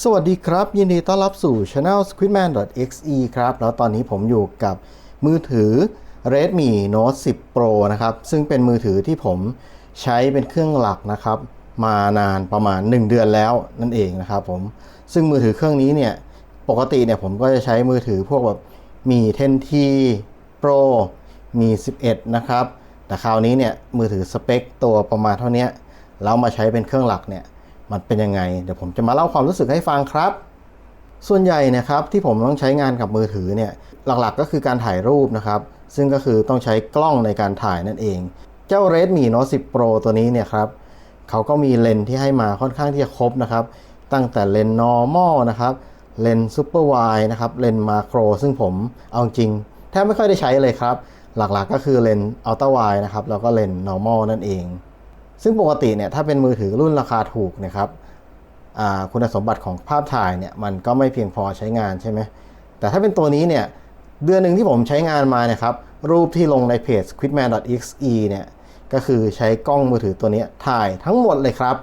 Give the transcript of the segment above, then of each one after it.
สวัสดีครับ ยินดีต้อนรับสู่ Channel squidman.exe ครับ แล้วตอนนี้ผมอยู่กับมือถือ Redmi Note 10 Pro นะครับ ซึ่งเป็นมือถือที่ผมใช้เป็นเครื่องหลักนะครับ มานานประมาณ 1 เดือนแล้วนั่นเองนะครับผม ซึ่งมือถือเครื่องนี้เนี่ย ปกติเนี่ยผมก็จะใช้มือถือพวกแบบมี 10T Pro มี 11 นะครับ แต่คราวนี้เนี่ยมือถือสเปคตัวประมาณเท่านี้แล้วมาใช้เป็นเครื่องหลักเนี่ย มันเป็นยังไง เดี๋ยวผมจะมาเล่าความรู้สึกให้ฟังครับ ส่วนใหญ่เนะครับที่ผมต้องใช้งานกับมือถือเนี่ยหลักๆก็คือการถ่ายรูปนะครับ ซึ่งก็คือต้องใช้กล้องในการถ่ายนั่นเอง เจ้า Redmi Note 10 Pro ตัวนี้เนี่ยครับเขาก็มีเลนส์ที่ให้มาค่อนข้างที่จะครบนะครับ ตั้งแต่เลนส์ normal นะครับเลนส์ super wide นะครับเลนส์ macro ซึ่งผมเอาจริงแทบไม่ค่อยได้ใช้เลยครับ หลักๆก็คือเลนส์ ultra wide นะครับแล้วก็เลนส์ normal นั่นเอง ซึ่งปกติเนี่ยถ้าเป็นมือถือรุ่นราคาถูกนะครับคุณสมบัติของภาพถ่ายเนี่ยมันก็ไม่เพียงพอใช้งานใช่ไหมแต่ถ้าเป็นตัวนี้เนี่ยเดือนหนึ่งที่ผมใช้งานมาเนี่ยครับรูปที่ลงในเพจ quidman.exe เนี่ยก็คือใช้กล้องมือถือตัวนี้ถ่ายทั้งหมดเลยครับ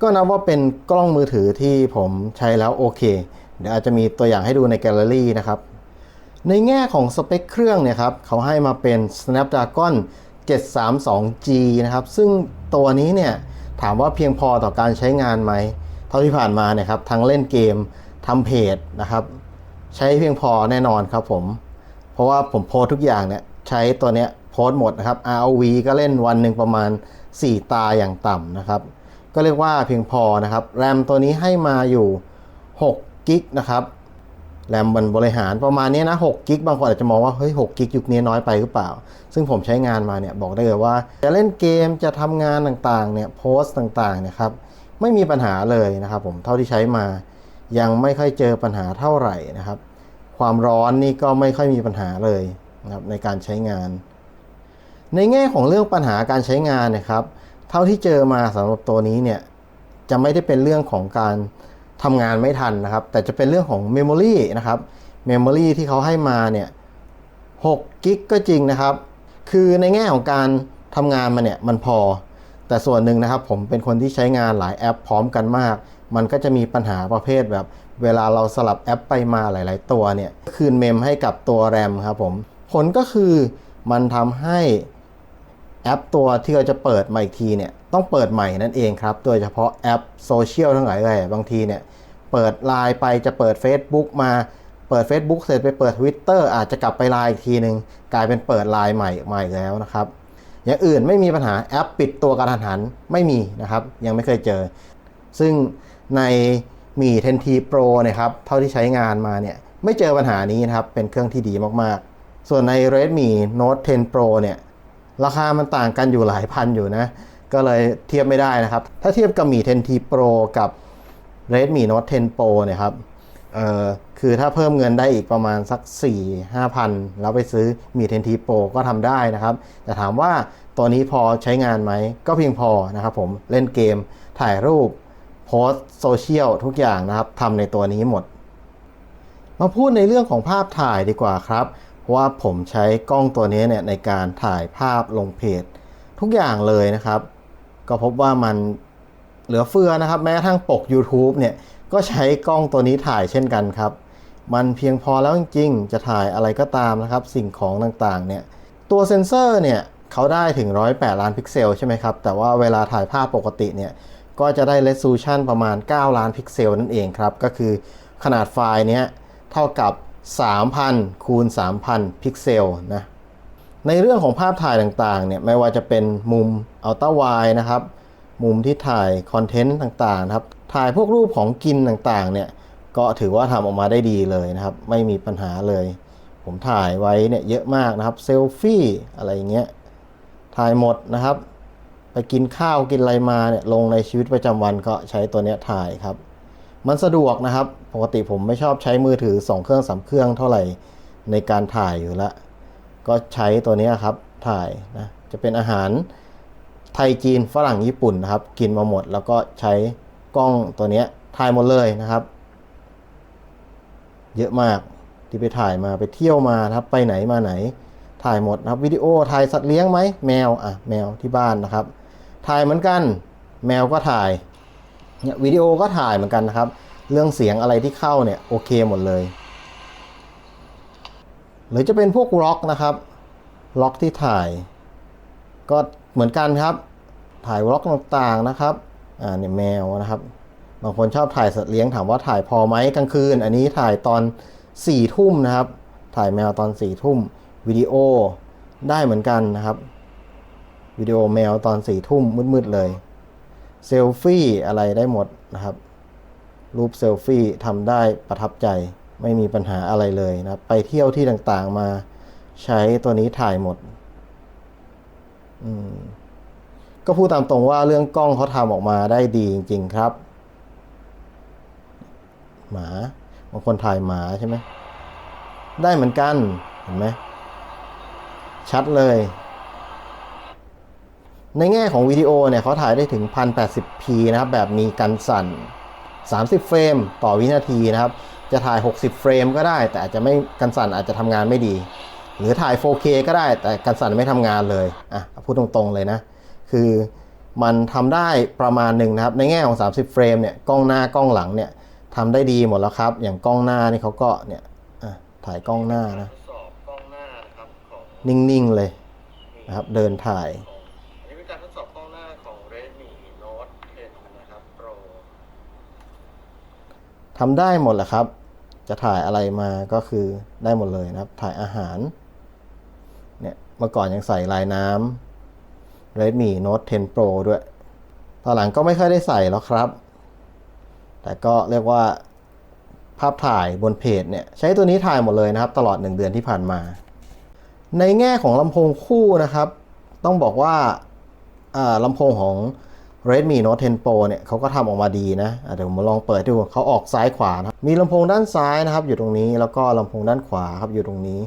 ก็นับว่าเป็นกล้องมือถือที่ผมใช้แล้วโอเค เดี๋ยวอาจจะมีตัวอย่างให้ดูในแกลเลอรี่นะครับ ในแง่ของสเปคเครื่องเนี่ยครับเขาให้มาเป็น Snapdragon 732G นะครับ ซึ่งตัวนี้เนี่ยถามว่าเพียงพอต่อการใช้งานไหม เท่าที่ผ่านมาเนี่ยครับทั้งเล่นเกมทำเพจนะครับ ใช้เพียงพอแน่นอนครับผม เพราะว่าผมโพสทุกอย่างเนี่ยใช้ตัวเนี้ยโพสหมดนะครับ ROV ก็เล่นวันหนึ่งประมาณ 4 ตาอย่างต่ำนะครับ ก็เรียกว่าเพียงพอนะครับ แรมตัวนี้ให้มาอยู่6กิกนะครับ แรมมันบริหารประมาณนี้นะ6กิกบางคนอาจจะมองว่าเฮ้ย6กิกยุคนี้น้อยไปหรือเปล่า ซึ่งผมใช้งานมาเนี่ยบอกได้เลยว่า จะเล่นเกมจะทำงานต่างๆเนี่ยโพสต์ต่างๆเนี่ยครับไม่มีปัญหาเลยนะครับผมเท่าที่ใช้มา ยังไม่ค่อยเจอปัญหาเท่าไหร่นะครับ ความร้อนนี่ก็ไม่ค่อยมีปัญหาเลยนะครับในการใช้งาน ในแง่ของเรื่องปัญหาการใช้งานเนะครับ เท่าที่เจอมาสำหรับตัวนี้เนี่ยจะไม่ได้เป็นเรื่องของการ ทำงานไม่ทันนะครับ แต่จะเป็นเรื่องของเมมโมรีนะครับเมมโมรีที่เขาให้มาเนี่ย6กิกก็จริงนะครับ คือในแง่ของการทำงานมาเนี่ยมันพอ แต่ส่วนหนึ่งนะครับ ผมเป็นคนที่ใช้งานหลายแอปพร้อมกันมาก มันก็จะมีปัญหาประเภทแบบ เวลาเราสลับแอปไปมาหลาย ๆ ตัวเนี่ย คืนเมมให้กับตัวแรมครับผม ผลก็คือมันทำให้ แอปตัวที่เราจะเปิดมาอีกทีเนี่ยต้องเปิดใหม่นั่นเองครับ โดยเฉพาะแอปโซเชียลทั้งหลายเลยบางทีเนี่ยเปิดไลน์ไปจะเปิด Facebook มาเปิด Facebook เสร็จไปเปิด Twitter อาจจะกลับไปไลน์อีกทีหนึ่งกลายเป็นเปิดไลน์ใหม่ใหม่แล้วนะครับอย่างอื่นไม่มีปัญหาแอปปิดตัวกระทันหันไม่มีนะครับ ยังไม่เคยเจอ ซึ่งในมี 10T Pro เนี่ยครับเท่าที่ใช้งานมาเนี่ยไม่เจอปัญหานี้นะครับ เป็นเครื่องที่ดีมากๆ ส่วนใน Redmi Note 10 Pro เนี่ย ราคามันต่างกันอยู่หลายพันอยู่นะ ก็เลยเทียบไม่ได้นะครับ ถ้าเทียบกับมี 10T Pro กับ Redmi Note 10 Pro เนี่ยครับเอ่อคือถ้าเพิ่มเงินได้อีกประมาณสัก 4 5 พันแล้วไปซื้อมี 10T Pro ก็ทำได้นะครับ แต่ถามว่าตัวนี้พอใช้งานไหม ก็เพียงพอนะครับผมเล่นเกมถ่ายรูปโพสโซเชียลทุกอย่างนะครับทำในตัวนี้หมด มาพูดในเรื่องของภาพถ่ายดีกว่าครับ ว่าผมใช้กล้องตัวนี้เนี่ยในการถ่ายภาพลงเพจทุกอย่างเลยนะครับ ก็พบว่ามันเหลือเฟือนะครับ แม้ทั่งปก YouTube เนี่ยก็ใช้กล้องตัวนี้ถ่ายเช่นกันครับ มันเพียงพอแล้วจริงๆ จะถ่ายอะไรก็ตามนะครับ สิ่งของต่างๆเนี่ยตัวเซ็นเซอร์เนี่ยเขาได้ถึง 108 ล้านพิกเซลใช่ไหมครับ แต่ว่าเวลาถ่ายภาพปกติเนี่ยก็จะได้ resolution ประมาณ 9 ล้านพิกเซลนั่นเองครับ ก็คือขนาดไฟล์เนี้ยเท่ากับ 3,000 คูณ 3,000 พิกเซลนะ ในเรื่องของภาพถ่ายต่างๆเนี่ยไม่ว่าจะเป็นมุมอัลตร้าไวนะครับ มุมที่ถ่ายคอนเทนต์ต่างๆครับ ถ่ายพวกรูปของกินต่างๆเนี่ยก็ถือว่าทำออกมาได้ดีเลยนะครับ ไม่มีปัญหาเลย ผมถ่ายไว้เนี่ยเยอะมากนะครับเซลฟี่อะไรเงี้ยถ่ายหมดนะครับ ไปกินข้าวกินอะไรมาเนี่ยลงในชีวิตประจำวันก็ใช้ตัวเนี้ยถ่ายครับ มันสะดวกนะครับ ปกติผมไม่ชอบใช้มือถือ 2 เครื่องสามเครื่องเท่าไหร่ในการถ่ายอยู่ล้วก็ใช้ตัวนี้ครับถ่ายนะจะเป็นอาหารไทยจีนฝรั่งญี่ปุ่นนะครับ กินมาหมด แล้วก็ใช้กล้องตัวนี้ถ่ายหมดเลยนะครับ เยอะมากที่ไปถ่ายมาไปเที่ยวมาครับไปไหนมาไหน ถ่ายหมดนะครับวิดีโอถ่ายสัตว์เลี้ยงไหมแมวอะแมวที่บ้านนะครับ ถ่ายเหมือนกัน แมวก็ถ่ายเนี่ยวิดีโอก็ถ่ายเหมือนกันนะครับ เรื่องเสียงอะไรที่เข้าเนี่ยโอเคหมดเลย หรือจะเป็นพวกล็อกนะครับ ล็อกที่ถ่าย ก็เหมือนกันครับ ถ่ายล็อกต่างๆนะครับอ่าเนี่ยแมวนะครับ บางคนชอบถ่ายสัตว์เลี้ยงถามว่าถ่ายพอไหมกลางคืน อันนี้ถ่ายตอน4ี่ทุ่มนะครับ ถ่ายแมวตอน4ี่ทุ่มวิดีโอได้เหมือนกันนะครับวิดีโอแมวตอนสี่ทุ่มมืดๆเลย เซลฟี่อะไรได้หมดนะครับ รูปเซลฟี่ทำได้ประทับใจไม่มีปัญหาอะไรเลยนะไปเที่ยวที่ต่างๆมาใช้ตัวนี้ถ่ายหมดอืมก็พูดตามตรงว่าเรื่องกล้องเขาทำออกมาได้ดีจริง ๆครับ หมาบางคนถ่ายหมาใช่ไหมได้เหมือนกัน เห็นไหมชัดเลย ในแง่ของวิดีโอเนี่ยเขาถ่ายได้ถึง 1080p นะครับ แบบมีกันสั่น 30 เฟรมต่อวินาทีนะครับ จะถ่าย 60 เฟรมก็ได้ แต่อาจจะไม่กันสั่นอาจจะทำงานไม่ดี หรือถ่าย 4K ก็ได้แต่กันสั่นไม่ทำงานเลยอะพูดตรงๆเลยนะ คือมันทำได้ประมาณหนึ่งนะครับ ในแง่ของ 30 เฟรมเนี่ยกล้องหน้ากล้องหลังเนี่ยทำได้ดีหมดแล้วครับ อย่างกล้องหน้านี่เขาก็เนี่ยอะถ่ายกล้องหน้านะทดสอบกล้องหน้านะครับของนิ่งๆเลยนะครับ เดินถ่าย อันนี้เป็นการทดสอบกล้องหน้าของ Redmi Note 10 นะครับ Pro ทำได้หมดแหละครับ จะถ่ายอะไรมาก็คือได้หมดเลยนะครับ ถ่ายอาหาร เนี่ยเมื่อก่อนยังใส่ลายน้ำ Redmi Note 10 Pro ด้วย ตอนหลังก็ไม่ค่อยได้ใส่แล้วครับ แต่ก็เรียกว่าภาพถ่ายบนเพจเนี่ยใช้ตัวนี้ถ่ายหมดเลยนะครับ ตลอด 1 เดือนที่ผ่านมา ในแง่ของลำโพงคู่นะครับ ต้องบอกว่าอ่าลำโพงของ Redmi Note 10 Pro เนี่ยเขาก็ทำออกมาดีนะะเดี๋ยวผมาลองเปิดดูเขาออกซ้ายขวานะครับมีลำโพงด้านซ้ายนะครับอยู่ตรงนี้แล้วก็ลำโพงด้านขวาครับอยู่ตรงนี้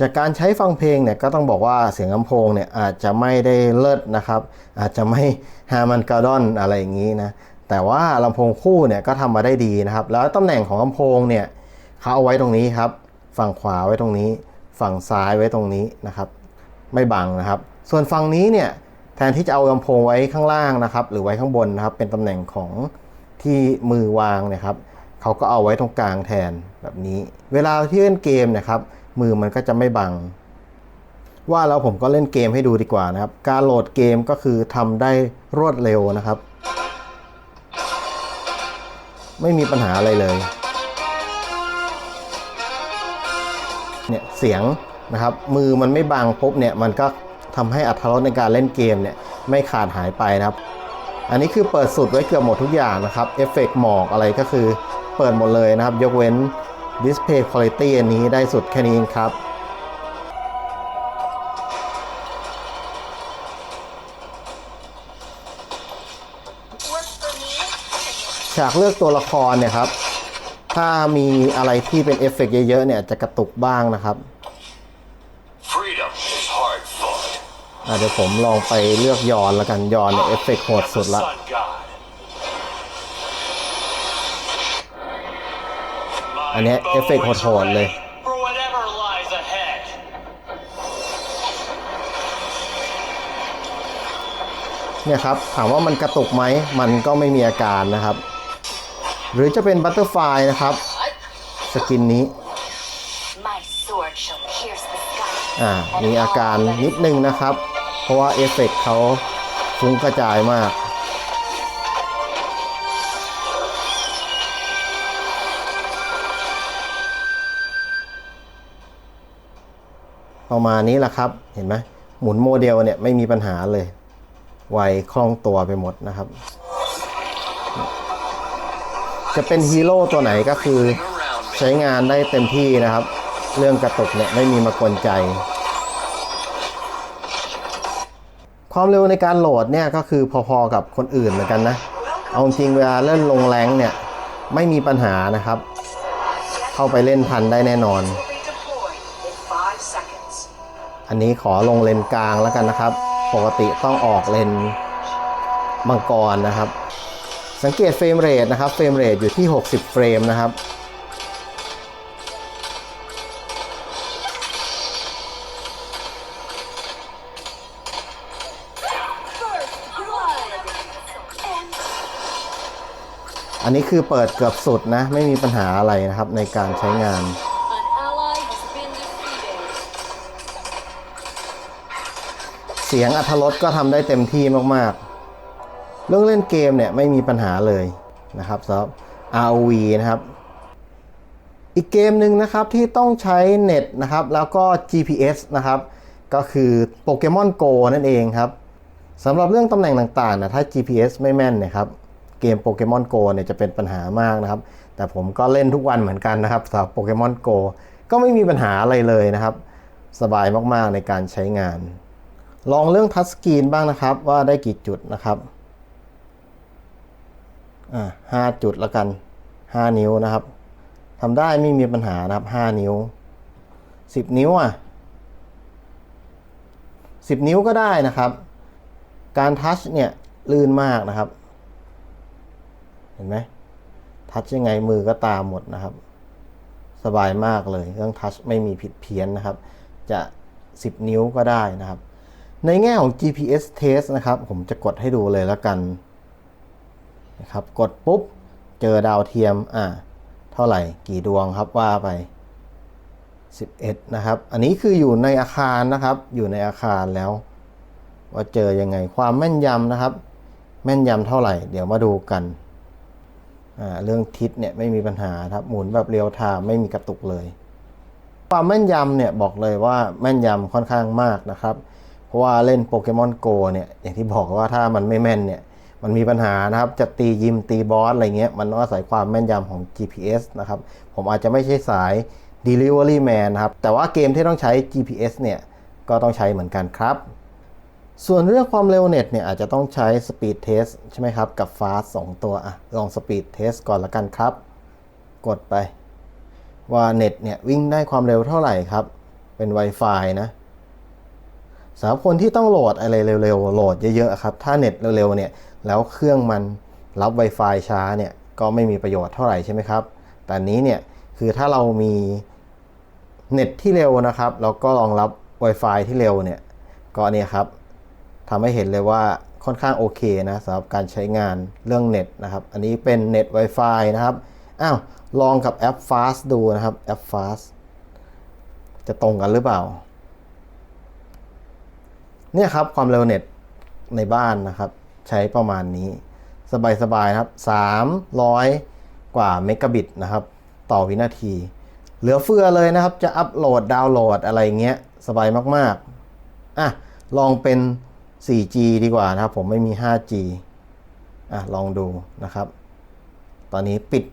จากการใช้ฟังเพลงเนี่ยก็ต้องบอกว่าเสียงลำโพงเนี่ยอาจจะไม่ได้เลิศนะครับ อาจจะไม่ฮามันกาดอนอะไรอย่างนี้นะแต่ว่าลำโพงคู่เนี่ยก็ทำมาได้ดีนะครับ แล้วตำแหน่งของลำโพงเนี่ยเขาเอาไว้ตรงนี้ครับ ฝั่งขวาไว้ตรงนี้ ฝั่งซ้ายไว้ตรงนี้นะครับ ไม่บังนะครับ ส่วนฝั่งนี้เนี่ยแทนที่จะเอาลำโพงไว้ข้างล่างนะครับ หรือไว้ข้างบนนะครับ เป็นตำแหน่งของที่มือวางนะครับเขาก็เอาไว้ตรงกลางแทนแบบนี้ เวลาที่เล่นเกมนะครับ มือมันก็จะไม่บัง ว่าแล้วผมก็เล่นเกมให้ดูดีกว่านะครับ การโหลดเกมก็คือทำได้รวดเร็วนะครับ ไม่มีปัญหาอะไรเลยเนี่ยเสียงนะครับ มือมันไม่บังปุ๊บเนี่ยมันก็ทำให้อัตรสในการเล่นเกมเนี่ยไม่ขาดหายไปนะครับ อันนี้คือเปิดสุดไว้เกือบหมดทุกอย่างนะครับเอฟเฟกต์หมอกอะไรก็คือเปิดหมดเลยนะครับ ยกเว้น Display Quality อันนี้ได้สุดแค่นี้เองครับ ฉากเลือกตัวละครเนี่ยครับ ถ้ามีอะไรที่เป็นเอฟเฟกต์เยอะๆเนี่ยจะกระตุกบ้างนะครับ Freedom is hard fought. อะเดี๋ยวผมลองไปเลือกยอนแล้วกันยอนเนี่ยเอฟเฟกต์โหด I'm สุด the ละ อันเนี้ย My เอฟเฟกต์ bow is โหดๆเลย ready For whatever lies ahead. เนี่ยครับถามว่ามันกระตุกไหมมันก็ไม่มีอาการนะครับ หรือจะเป็นบัตเตอร์ไฟนะครับ สกินนี้ My sword shall pierce the sky. อ่ามีอาการนิดนึงนะครับ เพราะว่าเอฟเฟกต์เขาฟุ้งกระจายมาก ประมาณนี้แหละครับ เห็นไหมหมุนโมเดลเนี่ยไม่มีปัญหาเลย ไวคล่องตัวไปหมดนะครับ จะเป็นฮีโร่ตัวไหนก็คือใช้งานได้เต็มที่นะครับ เรื่องกระตุกเนี่ยไม่มีมากวนใจคความเร็วในการโหลดเนี่ยก็คือพอๆกับคนอื่นเหมือนกันนะ เอาจริงเวลาเล่นลงแรงเนี่ยไม่มีปัญหานะครับ เข้าไปเล่นทันได้แน่นอน อันนี้ขอลงเลนกลางแล้วกันนะครับ ปกติต้องออกเลนมังกรนะครับ สังเกตเฟรมเรทนะครับ เฟรมเรทอยู่ที่ 60 เฟรมนะครับ อันนี้คือเปิดเกือบสุดนะ ไม่มีปัญหาอะไรนะครับในการใช้งาน เสียงอัธรสก็ทำได้เต็มที่มากๆ เรื่องเล่นเกมเนี่ยไม่มีปัญหาเลยนะครับสำหรับ ROV นะครับ อีกเกมหนึ่งนะครับที่ต้องใช้เน็ตนะครับ แล้วก็ GPS นะครับ ก็คือโปเกมอน Go นั่นเองครับสำหรับเรื่องตำแหน่งต่างๆนะถ้า GPS ไม่แม่นนะครับเกมโปเกมอน Go เนี่ยจะเป็นปัญหามากนะครับ แต่ผมก็เล่นทุกวันเหมือนกันนะครับสำหรับโปเกมอน Go ก็ไม่มีปัญหาอะไรเลยนะครับ สบายมากๆในการใช้งาน ลองเรื่องทัชสกรีนบ้างนะครับ ว่าได้กี่จุดนะครับอ่าห้าจุดล้วกันห้านิ้วนะครับทำได้ไม่มีปัญหานะครับห้านิ้วสิบนิ้วอะสิบนิ้วก็ได้นะครับ การทัชเนี่ยลื่นมากนะครับ เห็นไหมทัชยังไงมือก็ตามหมดนะครับ สบายมากเลยเรื่องทัชไม่มีผิดเพี้ยนนะครับ จะ 10 นิ้วก็ได้นะครับ ในแง่ของ GPS test นะครับ ผมจะกดให้ดูเลยแล้วกันนะครับ กดปุ๊บ เจอดาวเทียม อ่า เท่าไหร่ กี่ดวงครับว่าไป 11 นะครับ อันนี้คืออยู่ในอาคารนะครับ อยู่ในอาคารแล้ว ว่าเจอยังไง ความแม่นยำนะครับ แม่นยำเท่าไหร่ เดี๋ยวมาดูกัน อ่า เรื่องทิศเนี่ยไม่มีปัญหาครับ หมุนแบบเรียวไทม์ไม่มีกระตุกเลย ความแม่นยำเนี่ยบอกเลยว่าแม่นยำค่อนข้างมากนะครับ ราะว่าเล่นโปเกมอนโกเนี่ยอย่างที่บอกว่าถ้ามันไม่แม่นเนี่ยมันมีปัญหานะครับ จะตียิมตีบอสอะไรเงี้ย มันต้องอาศัยความแม่นยำของ GPS นะครับ ผมอาจจะไม่ใช่สาย Delivery Man นะครับ แต่ว่าเกมที่ต้องใช้ GPS เนี่ย ก็ต้องใช้เหมือนกันครับ ส่วนเรื่องความเร็วเน็ตเนี่ย อาจจะต้องใช้ Speed Test ใช่ไหมครับ กับ Fast 2 ตัวอะลอง Speed Test ก่อนละกันครับ กดไป ว่าเน็ตเนี่ยวิ่งได้ความเร็วเท่าไหร่ครับ เป็น Wi-Fi นะ สำหรับคนที่ต้องโหลดอะไรเร็วๆ โหลดเยอะๆครับ ถ้าเน็ตเร็วๆเนี่ย แล้วเครื่องมันรับ Wi-Fi ช้าเนี่ย ก็ไม่มีประโยชน์เท่าไหร่ใช่ไหมครับ แต่นนี้เนี่ย คือถ้าเรามีเน็ตที่เร็วนะครับ แล้วก็รองรับ Wi-Fi ที่เร็วเนี่ย ก็เนี่ยครับทำให้เห็นเลยว่าค่อนข้างโอเคนะสำหรับการใช้งานเรื่องเน็ตนะครับ อันนี้เป็นเน็ต Wi-Fi นะครับ อ้าว ลองกับแอป Fast ดูนะครับ แอป Fast จะตรงกันหรือเปล่า เนี่ยครับความเร็วเน็ตในบ้านนะครับ ใช้ประมาณนี้ สบายๆครับ 300 กว่าเมกะบิตนะครับ ต่อวินาที เหลือเฟือเลยนะครับ จะอัปโหลดดาวน์โหลดอะไรเงี้ย สบายมากๆ อะ ลองเป็น 4G ดีกว่านะครับ ผมไม่มี 5G อะ ลองดูนะครับ ตอนนี้ปิด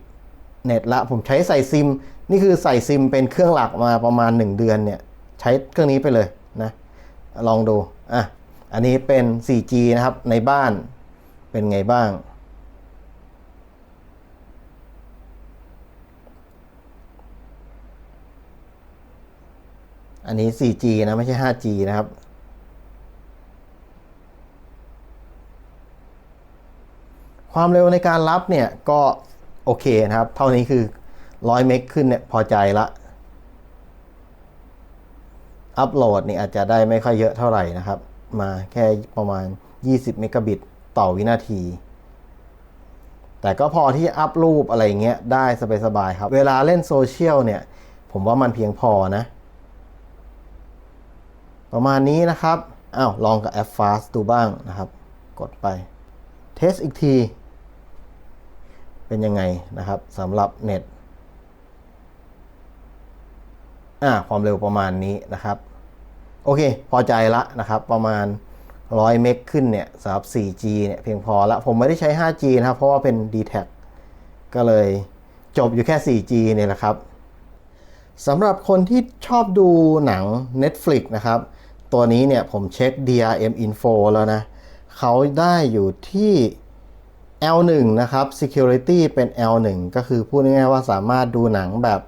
เน็ตละ ผมใช้ใส่ซิม นี่คือใส่ซิมเป็นเครื่องหลักมาประมาณ 1 เดือนเนี่ย ใช้เครื่องนี้ไปเลยนะ ลองดู อะ อันนี้เป็น 4G นะครับในบ้านเป็นไงบ้าง อันนี้ 4G นะไม่ใช่ 5G นะครับความเร็วในการรับเนี่ยก็โอเคนะครับ เท่านี้คือ 100 เมกขึ้นเนี่ยพอใจละ อัปโหลดนี่อาจจะได้ไม่ค่อยเยอะเท่าไหร่นะครับ มาแค่ประมาณ 20 เมกะบิตต่อวินาที แต่ก็พอที่อัพรูปอะไรเงี้ยได้สบายๆครับ เวลาเล่นโซเชียลเนี่ย ผมว่ามันเพียงพอนะ ประมาณนี้นะครับอ้าวลองกับแอป Fast ดูบ้างนะครับ กดไป เทสอีกที เป็นยังไงนะครับสำหรับเน็ต อ่าความเร็วประมาณนี้นะครับ โอเค พอใจละนะครับ ประมาณ 100 เมกขึ้นเนี่ยสำหรับ 4G เนี่ยเพียงพอละ ผมไม่ได้ใช้ 5G นะครับ เพราะว่าเป็น d t แทก็เลยจบอยู่แค่ 4G เนี่ยแหละครับสำหรับคนที่ชอบดูหนัง Netflix นะครับ ตัวนี้เนี่ยผมเช็ค DRM Info แล้วนะ เขาได้อยู่ที่ L1 นะครับ Security เป็น L1 ก็คือพูดง่ายๆว่าสามารถดูหนังแบบ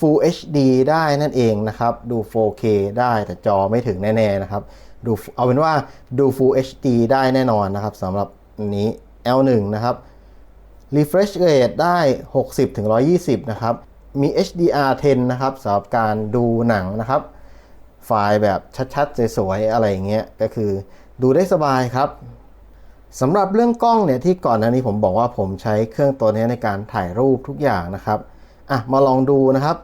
Full HD ได้นั่นเองนะครับ ดู 4K ได้แต่จอไม่ถึงแน่ๆนะครับ ดูเอาเป็นว่าดู Full HD ได้แน่นอนนะครับสำหรับอันนี้ L1 นะครับ refresh rate ได้ 60ถึง120 นะครับ มี HDR10 นะครับสำหรับการดูหนังนะครับ ไฟล์แบบชัดๆ สวยๆ อะไรอย่างเงี้ย ก็คือดูได้สบายครับสำหรับเรื่องกล้องเนี่ยที่ก่อนหน้านี้ผมบอกว่าผมใช้เครื่องตัวนี้ในการถ่ายรูปทุกอย่างนะครับ อะมาลองดูนะครับ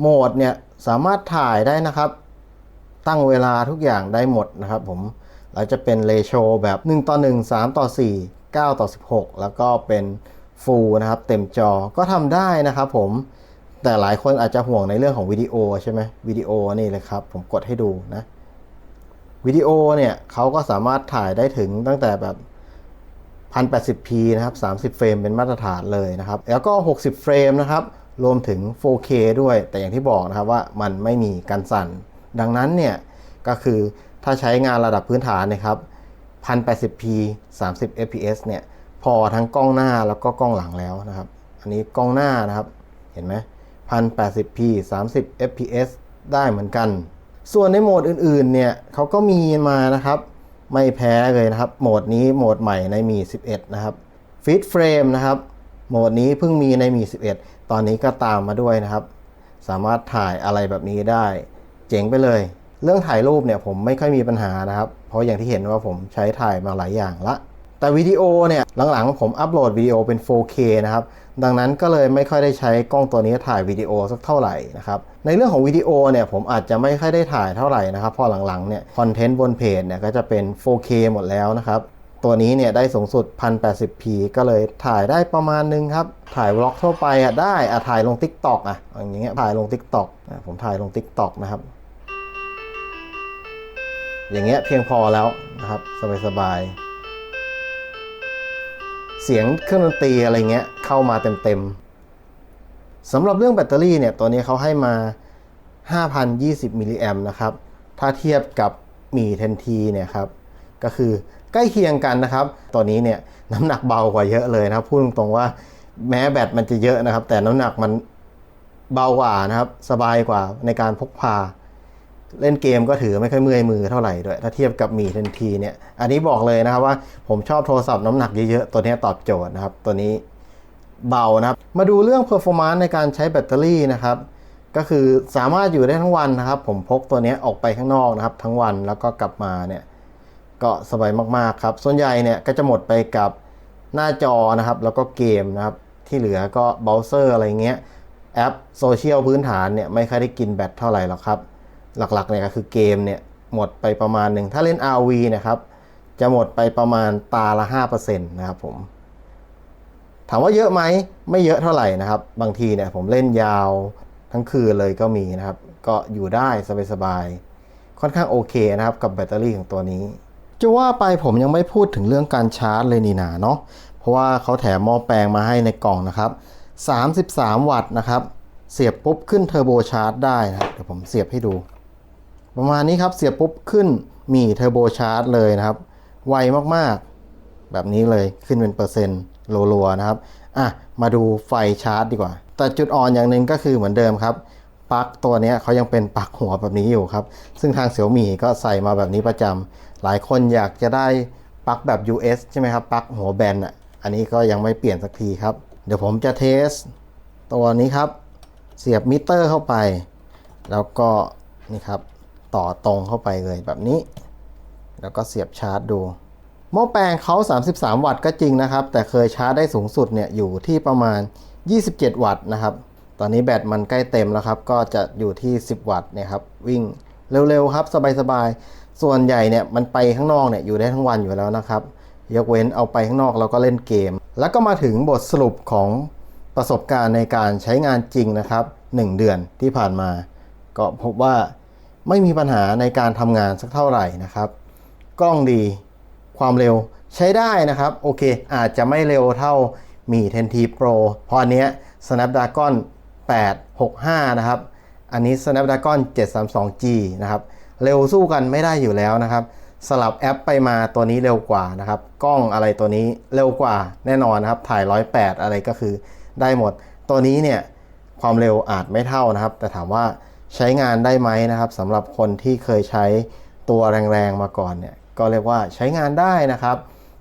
โหมดเนี่ยสามารถถ่ายได้นะครับ ตั้งเวลาทุกอย่างได้หมดนะครับผมเราจะเป็นเลโชแบบ 1 ต่อ 1 3 ต่อ 4 9 ต่อ 16 แล้วก็เป็นฟูลนะครับ เต็มจอก็ทำได้นะครับผมแต่หลายคนอาจจะห่วงในเรื่องของวิดีโอใช่ไหมวิดีโอนี่เลยครับ ผมกดให้ดูนะวิดีโอเนี่ยเขาก็สามารถถ่ายได้ถึงตั้งแต่แบบ 1080p นะครับ 30 เฟรมเป็นมาตรฐานเลยนะครับ แล้วก็ 60 เฟรมนะครับ รวมถึง 4K ด้วย แต่อย่างที่บอกนะครับว่ามันไม่มีการสั่น ดังนั้นเนี่ยก็คือถ้าใช้งานระดับพื้นฐานนะครับ 1080p 30 fps เนี่ยพอทั้งกล้องหน้าแล้วก็กล้องหลังแล้วนะครับ อันนี้กล้องหน้านะครับ เห็นไหม 1080p 30 fps ได้เหมือนกัน ส่วนในโหมดอื่นๆ เนี่ยเขาก็มีมานะครับ ไม่แพ้เลยนะครับ โหมดนี้โหมดใหม่ในมี 11 นะครับ Fit Frame นะครับ โหมดนี้เพิ่งมีในมี11 ตอนนี้ก็ตามมาด้วยนะครับ สามารถถ่ายอะไรแบบนี้ได้ เจ๋งไปเลย เรื่องถ่ายรูปเนี่ยผมไม่ค่อยมีปัญหานะครับ เพราะอย่างที่เห็นว่าผมใช้ถ่ายมาหลายอย่างละ แต่วิดีโอเนี่ยหลังๆ ผมอัปโหลดวิดีโอเป็น 4K นะครับ ดังนั้นก็เลยไม่ค่อยได้ใช้กล้องตัวนี้ถ่ายวิดีโอสักเท่าไหร่นะครับ ในเรื่องของวิดีโอเนี่ยผมอาจจะไม่ค่อยได้ถ่ายเท่าไหร่นะครับ เพอหลังๆเนี่ยคอนเทนต์บนเพจเนี่ยก็จะเป็น 4K หมดแล้วนะครับ ตัวนี้เนี่ยได้สูงสุด 1080p ก็เลยถ่ายได้ประมาณนึงครับ ถ่ายวล็อกทั่วไปอะได้อะถ่ายลง TikTok อะอย่างเงี้ยถ่ายลง TikTok อะผมถ่ายลง TikTok นะครับ อย่างเงี้ยเพียงพอแล้วนะครับ สบายๆ เสียงเครื่องดนตรีอะไรเงี้ยเข้ามาเต็มๆสำหรับเรื่องแบตเตอรี่เนี่ยตัวนี้เขาให้มา 5,020มิลลิแอมนะครับ ถ้าเทียบกับมี 10T เนี่ยครับก็คือ ใกล้เคียงกันนะครับตัวนี้เนี่ยน้ำหนักเบากว่าเยอะเลยนะครับพูดตรงๆว่าแม้แบตมันจะเยอะนะครับ แต่น้ำหนักมันเบากว่านะครับ สบายกว่าในการพกพา เล่นเกมก็ถือไม่ค่อยเมื่อยมือเท่าไหร่ด้วย ถ้าเทียบกับมีทันทีเนี่ยอันนี้บอกเลยนะครับว่าผมชอบโทรศัพท์น้ำหนักเยอะๆ ตัวนี้ตอบโจทย์นะครับ ตัวนี้เบานะครับ มาดูเรื่อง performance ในการใช้แบตเตอรี่นะครับ ก็คือสามารถอยู่ได้ทั้งวันนะครับ ผมพกตัวนี้ออกไปข้างนอกนะครับ ทั้งวันแล้วก็กลับมาเนี่ย ก็สบายมากๆครับ ส่วนใหญ่เนี่ยก็จะหมดไปกับหน้าจอนะครับ แล้วก็เกมนะครับ ที่เหลือก็เบราว์เซอร์อะไรเงี้ยแอปโซเชียลพื้นฐานเนี่ยไม่ค่อยได้กินแบตเท่าไหร่หรอกครับ หลักๆเนี่ยก็คือเกมเนี่ยหมดไปประมาณหนึ่ง ถ้าเล่น RV นะครับ จะหมดไปประมาณตาละ5%นะครับผม ถามว่าเยอะไหมไม่เยอะเท่าไหร่นะครับ บางทีเนี่ยผมเล่นยาวทั้งคืนเลยก็มีนะครับ ก็อยู่ได้สบายๆค่อนข้างโอเคนะครับกับแบตเตอรี่ของตัวนี้ จะว่าไปผมยังไม่พูดถึงเรื่องการชาร์จเลยนี่นาเนาะเพราะว่าเขาแถมหม้อแปลงมาให้ในกล่องนะครับ 33 วัตต์นะครับ เสียบปุ๊บขึ้นเทอร์โบชาร์จได้นะเดี๋ยวผมเสียบให้ดู ประมาณนี้ครับเสียบปุ๊บขึ้นมีเทอร์โบชาร์จเลยนะครับ ไวมากๆ แบบนี้เลยขึ้นเป็นเปอร์เซ็นต์รัวๆนะครับอะมาดูไฟชาร์จดีกว่า แต่จุดอ่อนอย่างหนึ่งก็คือเหมือนเดิมครับปลั๊กตัวนี้เขายังเป็นปลั๊กหัวแบบนี้อยู่ครับ ซึ่งทางเสี่ยวมี่ก็ใส่มาแบบนี้ประจำ หลายคนอยากจะได้ปลั๊กแบบ US ใช่ไหมครับปลั๊กหัวแบนอะอันนี้ก็ยังไม่เปลี่ยนสักทีครับ เดี๋ยวผมจะเทส ตัวนี้ครับ เสียบมิเตอร์เข้าไป แล้วก็นี่ครับต่อตรงเข้าไปเลยแบบนี้ แล้วก็เสียบชาร์จดู หม้อแปลงเขา 33 วัตต์ก็จริงนะครับ แต่เคยชาร์จได้สูงสุดเนี่ยอยู่ที่ประมาณ 27 วัตต์นะครับ ตอนนี้แบตมันใกล้เต็มแล้วครับ ก็จะอยู่ที่ 10 วัตต์เนี่ยครับ วิ่ง เร็วๆครับ สบายๆ ส่วนใหญ่เนี่ยมันไปข้างนอกเนี่ยอยู่ได้ทั้งวันอยู่แล้วนะครับ ยกเว้นเอาไปข้างนอกแล้วก็เล่นเกม แล้วก็มาถึงบทสรุปของประสบการณ์ในการใช้งานจริงนะครับ 1 เดือนที่ผ่านมา ก็พบว่าไม่มีปัญหาในการทำงานสักเท่าไหร่นะครับ กล้องดีความเร็วใช้ได้นะครับ โอเค อาจจะไม่เร็วเท่ามี 10T Pro พราะอันเนี้ย Snapdragon 865 นะครับ อันนี้ Snapdragon 732G นะครับ เร็วสู้กันไม่ได้อยู่แล้วนะครับ สลับแอปไปมาตัวนี้เร็วกว่านะครับ กล้องอะไรตัวนี้เร็วกว่าแน่นอนนะครับ ถ่าย 108 อะไรก็คือได้หมด ตัวนี้เนี่ยความเร็วอาจไม่เท่านะครับ แต่ถามว่าใช้งานได้ไหมนะครับสำหรับคนที่เคยใช้ตัวแรงๆมาก่อนเนี่ยก็เรียกว่าใช้งานได้นะครับ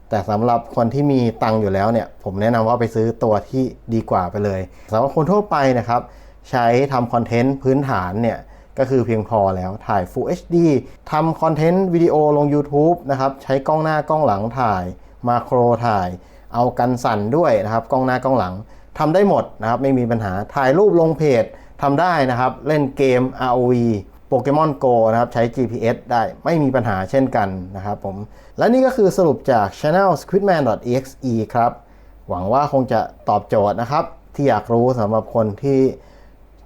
แต่สำหรับคนที่มีตังค์อยู่แล้วเนี่ยผมแนะนำว่าไปซื้อตัวที่ดีกว่าไปเลยสำหรับคนทั่วไปนะครับ ใช้ทำคอนเทนต์พื้นฐานเนี่ยก็คือเพียงพอแล้วถ่าย Full HD ทำคอนเทนต์วิดีโอลง YouTube นะครับใช้กล้องหน้ากล้องหลังถ่ายมาโครถ่าย เอากันสั่นด้วยนะครับกล้องหน้ากล้องหลังทำได้หมดนะครับไม่มีปัญหาถ่ายรูปลงเพจทำได้นะครับเล่นเกม ROV โปเกมอน Go นะครับใช้ GPS ได้ไม่มีปัญหาเช่นกันนะครับผม และนี่ก็คือสรุปจาก Channel squidman.exe ครับ หวังว่าคงจะตอบโจทย์นะครับ ที่อยากรู้สำหรับคนที่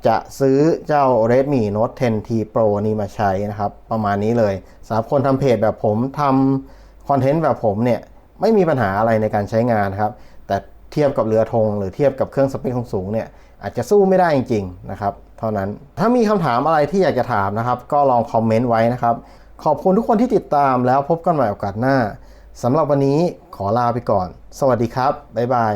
จะซื้อเจ้า Redmi Note 10T Pro นี่มาใช้นะครับ ประมาณนี้เลยสำหรับคนทำเพจแบบผมทำคอนเทนต์แบบผมเนี่ย ไม่มีปัญหาอะไรในการใช้งานครับ แต่เทียบกับเรือธงหรือเทียบกับเครื่องสเปคสูงๆเนี่ยอาจจะสู้ไม่ได้จริงๆนะครับ เท่านั้นถ้ามีคำถามอะไรที่อยากจะถามนะครับ ก็ลองคอมเมนต์ไว้นะครับ ขอบคุณทุกคนที่ติดตามแล้วพบกันใหม่โอกาสหน้าสำหรับวันนี้ขอลาไปก่อน สวัสดีครับบ๊ายบาย